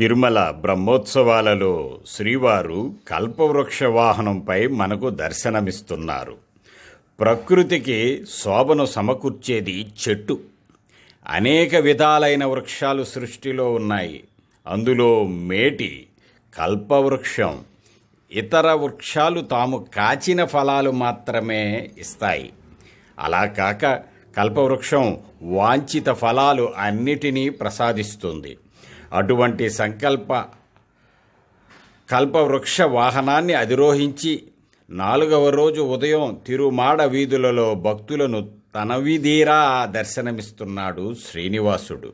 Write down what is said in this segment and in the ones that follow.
తిరుమల బ్రహ్మోత్సవాలలో శ్రీవారు కల్పవృక్ష వాహనంపై మనకు దర్శనమిస్తున్నారు. ప్రకృతికి శోభను సమకూర్చేది చెట్టు. అనేక విధాలైన వృక్షాలు సృష్టిలో ఉన్నాయి. అందులో మేటి కల్పవృక్షం ఇతర వృక్షాలు తాము కాచిన ఫలాలు మాత్రమే ఇస్తాయి. అలా కాక కల్పవృక్షం వాంఛిత ఫలాలు అన్నిటినీ ప్రసాదిస్తుంది. అటువంటి సంకల్ప కల్పవృక్ష వాహనాన్ని అధిరోహించి నాలుగవ రోజు ఉదయం తిరుమాడ వీధులలో భక్తులను తనవిధీరా దర్శనమిస్తున్నాడు శ్రీనివాసుడు.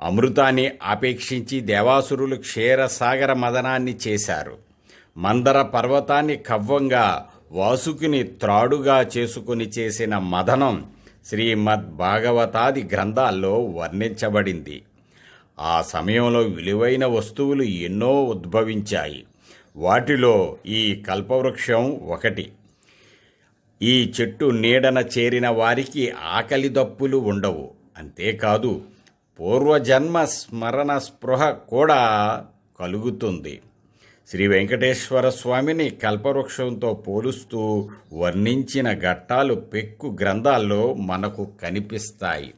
అమృతాన్ని ఆపేక్షించి దేవాసురులు క్షీరసాగర మదనాన్ని చేశారు. మందర పర్వతాన్ని కవ్వంగా వాసుకుని త్రాడుగా చేసుకుని చేసిన మదనం శ్రీమద్ భాగవతాది గ్రంథాల్లో వర్ణించబడింది. ఆ సమయంలో విలువైన వస్తువులు ఎన్నో ఉద్భవించాయి. వాటిలో ఈ కల్పవృక్షం ఒకటి. ఈ చెట్టు నీడన చేరిన వారికి ఆకలి దప్పులు ఉండవు. అంతేకాదు పూర్వజన్మ స్మరణ స్పృహ కూడా కలుగుతుంది. శ్రీ వెంకటేశ్వర స్వామిని కల్పవృక్షంతో పోలుస్తూ వర్ణించిన ఘట్టాలు పెక్కు గ్రంథాల్లో మనకు కనిపిస్తాయి.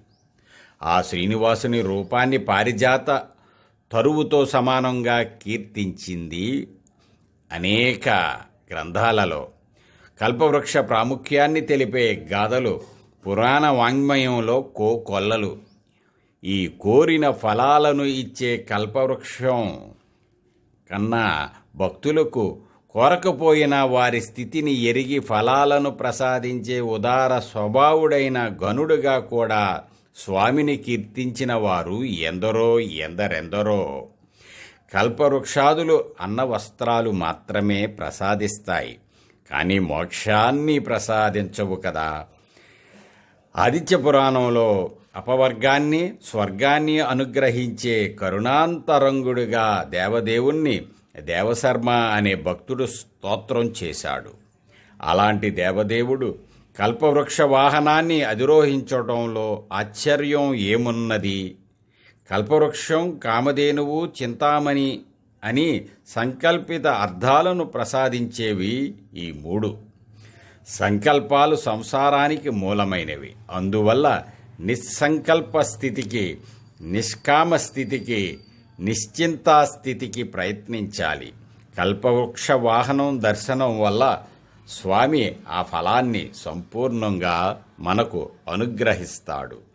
ఆ శ్రీనివాసుని రూపాన్ని పారిజాత తరువుతో సమానంగా కీర్తించింది అనేక గ్రంథాలలో. కల్పవృక్ష ప్రాముఖ్యాన్ని తెలిపే గాథలు పురాణ వాంగ్మయంలో కో కొల్లలు ఈ కోరిన ఫలాలను ఇచ్చే కల్పవృక్షం కన్నా భక్తులకు కోరకపోయిన వారి స్థితిని ఎరిగి ఫలాలను ప్రసాదించే ఉదార స్వభావుడైన గనుడుగా కూడా స్వామిని కీర్తించిన వారు ఎందరో ఎందరెందరో. కల్పవృక్షాదులు అన్న వస్త్రాలు మాత్రమే ప్రసాదిస్తాయి. కానీ మోక్షాన్ని ప్రసాదించవు కదా. ఆదిత్య పురాణంలో అపవర్గాన్ని స్వర్గాన్ని అనుగ్రహించే కరుణాంతరంగుడిగా దేవదేవుణ్ణి దేవశర్మ అనే భక్తుడు స్తోత్రం చేశాడు. అలాంటి దేవదేవుడు కల్పవృక్ష వాహనాన్ని అధిరోహించడంలో ఆశ్చర్యం ఏమున్నది? కల్పవృక్షం కామధేనువు చింతామణి అని సంకల్పిత అర్థాలను ప్రసాదించేవి ఈ మూడు. సంకల్పాలు సంసారానికి మూలమైనవి. అందువల్ల నిస్సంకల్ప స్థితికి నిష్కామ స్థితికి నిశ్చింతా స్థితికి ప్రయత్నించాలి. కల్పవృక్ష వాహనం దర్శనం వల్ల స్వామి ఆ ఫలాన్ని సంపూర్ణంగా మనకు అనుగ్రహిస్తాడు.